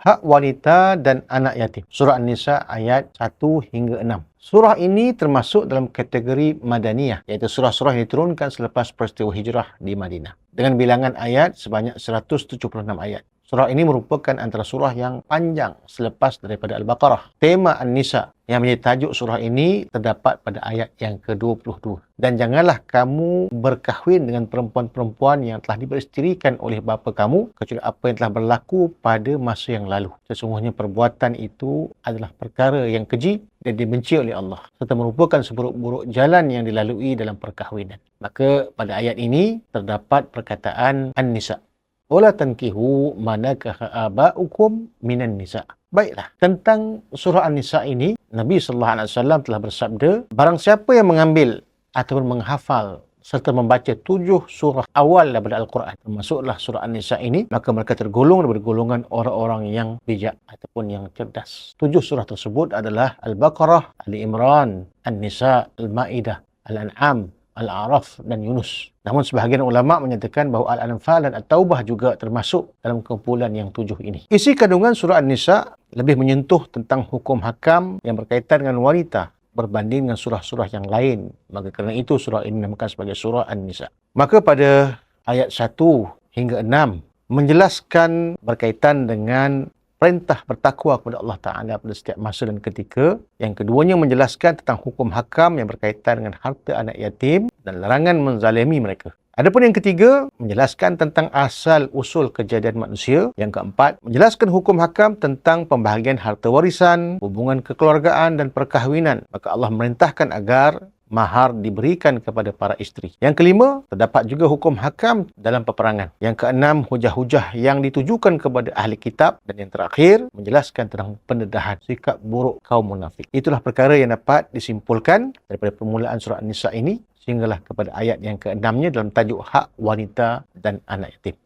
hak wanita dan anak yatim. Surah An-Nisa ayat 1 hingga 6. Surah ini termasuk dalam kategori Madaniyah, iaitu surah-surah yang diturunkan selepas peristiwa hijrah di Madinah. Dengan bilangan ayat sebanyak 176 ayat. Surah ini merupakan antara surah yang panjang selepas daripada Al-Baqarah. Tema An-Nisa yang menjadi tajuk surah ini terdapat pada ayat yang ke-22. Dan janganlah kamu berkahwin dengan perempuan-perempuan yang telah diberistirikan oleh bapa kamu kecuali apa yang telah berlaku pada masa yang lalu. Sesungguhnya perbuatan itu adalah perkara yang keji dan dibenci oleh Allah serta merupakan seburuk-buruk jalan yang dilalui dalam perkahwinan. Maka pada ayat ini terdapat perkataan An-Nisa wala tankihu manakaha aba'ukum minan nisa. Baiklah, tentang surah An-Nisa ini, Nabi sallallahu alaihi wasallam telah bersabda, barang siapa yang mengambil ataupun menghafal serta membaca tujuh surah awal daripada Al-Quran, termasuklah surah An-Nisa ini, maka mereka tergolong daripada golongan orang-orang yang bijak ataupun yang cerdas. Tujuh surah tersebut adalah Al-Baqarah, Ali Imran, An-Nisa, Al-Ma'idah, Al-An'am, Al-A'raf dan Yunus. Namun sebahagian ulama menyatakan bahawa Al-Anfal dan At-Taubah juga termasuk dalam kumpulan yang tujuh ini. Isi kandungan surah An-Nisa lebih menyentuh tentang hukum hakam yang berkaitan dengan wanita berbanding dengan surah-surah yang lain. Maka kerana itu surah ini dinamakan sebagai surah An-Nisa. Maka pada ayat 1 hingga 6 menjelaskan berkaitan dengan perintah bertakwa kepada Allah Ta'ala pada setiap masa dan ketika. Yang keduanya menjelaskan tentang hukum hakam yang berkaitan dengan harta anak yatim dan larangan menzalimi mereka. Adapun yang ketiga, menjelaskan tentang asal usul kejadian manusia. Yang keempat, menjelaskan hukum hakam tentang pembahagian harta warisan, hubungan kekeluargaan dan perkahwinan. Maka Allah merintahkan agar mahar diberikan kepada para isteri. Yang kelima, terdapat juga hukum hakam dalam peperangan. Yang keenam, hujah-hujah yang ditujukan kepada ahli kitab. Dan yang terakhir, menjelaskan tentang pendedahan sikap buruk kaum munafik. Itulah perkara yang dapat disimpulkan daripada permulaan surah An-Nisa ini sehinggalah kepada ayat yang keenamnya dalam tajuk hak wanita dan anak yatim.